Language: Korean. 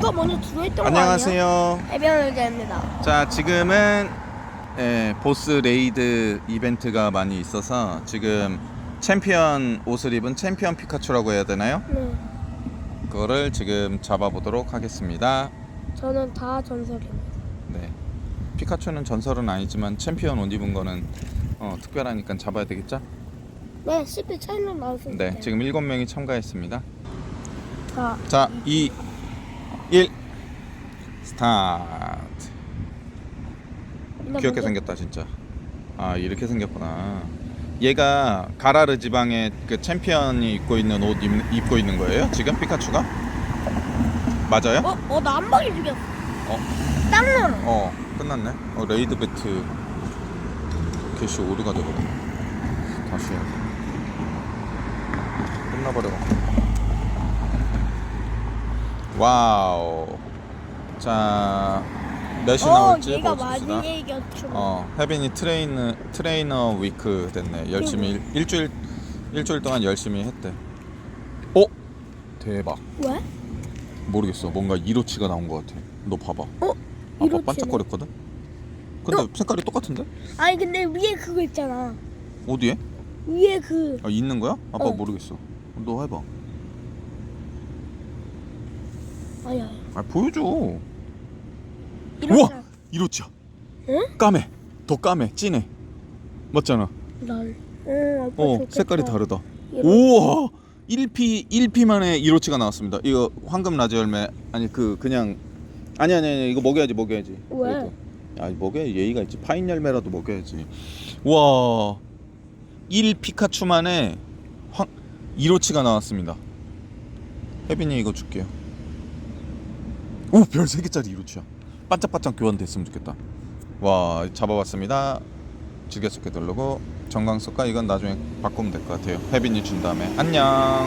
누가 먼저 들어있던 거 안녕하세요. 아니야? 해변 의자입니다. 자, 지금은 예, 보스 레이드 이벤트가 많이 있어서 지금 챔피언 옷을 입은 챔피언 피카츄라고 해야 되나요? 네. 그거를 지금 잡아보도록 하겠습니다. 저는 다 전설입니다. 네. 피카츄는 전설은 아니지만 챔피언 옷 입은 거는 어, 특별하니까 잡아야 되겠죠? 네, 10일 차이는 나왔습니다. 네, 지금 7명이 참가했습니다. 자, 자, 2 1 스타트. 귀엽게 생겼다 진짜. 아 이렇게 생겼구나. 얘가 가라르 지방의 그 챔피언이 입고 있는 옷 입, 입고 있는 거예요? 지금 피카츄가? 맞아요? 어, 어, 나 한 방에 죽였어. 어. 딱 넣어. 어 끝났네. 어 레이드 배트 개시 오류가 되거든. 다시 해야 돼. 끝나버려. 와우. 자 몇이 어, 나올지 얘가 보여줍시다. 많이 이겼죠. 어, 혜빈이 트레이너 트레이너 위크 됐네. 열심히 일, 일주일 일주일 동안 열심히 했대. 어? 대박. 왜? 모르겠어. 뭔가 이로치가 나온 것 같아. 너 봐봐. 어? 아까 이로치네. 반짝거렸거든. 근데 어? 색깔이 똑같은데? 아니 근데 위에 그거 있잖아. 어디에? 위에 그 아, 있는 거야? 아빠 어. 모르겠어. 너 해봐. 아야. 아 보여줘. 우와! 이로치야. 응? 까매. 더 까매. 진해. 맞잖아. 날. 응, 아빠 어, 좋겠다. 색깔이 다르다. 이렇게. 우와 1피 1피 만에 이로치가 나왔습니다. 이거 황금 라지 열매 아니 그 그냥 아니 아니 아니 이거 먹여야지 먹여야지. 왜? 그래도. 아 먹여야 예의가 있지. 파인 열매라도 먹여야지. 와. 1 피카츄 만에 황 이로치가 나왔습니다. 혜빈이 이거 줄게요. 오 별 3개짜리 이로치야. 반짝반짝 교환됐으면 좋겠다. 와 잡아봤습니다. 즐겼을게 누르고 정강석과 이건 나중에 바꾸면 될 것 같아요. 혜빈이 준 다음에 안녕.